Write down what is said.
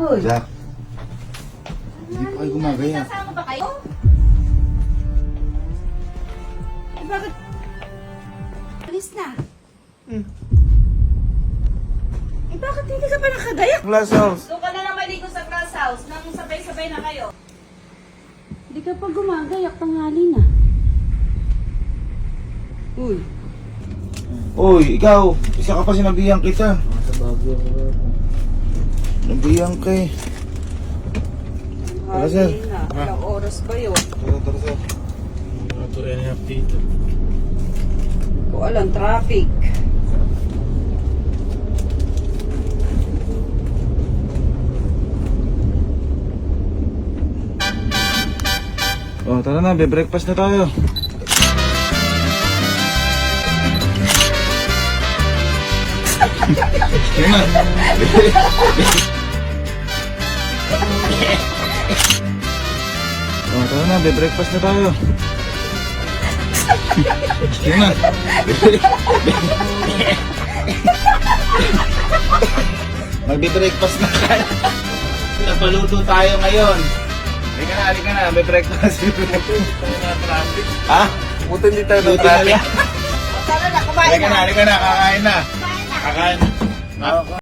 Hoy. Jack. Hindi pa kayo gumagaya. Sasama ba kayo? Eh, bakit? Alis na. Hmm. Eh, bakit hindi ka pa nakagayak? Glass house. Doon ka na lang maligo sa glass house nang sabay-sabay na kayo. Hindi ka pa gumagayak, tanghali na. Uy. Uy, ikaw. Isa ka pa sinabihan kita. Sinabihan ka eh. Tara, sir. Ilang oras ba yun? Tara, tara, sir. Two and a half dito. Ko alam, traffic. Oh, tara na, be-breakfast na tayo. Sige na. Oh, tara na, be-breakfast na tayo. Sige na. Magbe-breakfast na tayo. Napaluto tayo ngayon. Halika na, halika na. May breakfast. ha? Buti hindi tayo Luto na lang. Tara na, kumain Halika na, halika na. Kakain na. Kakain na.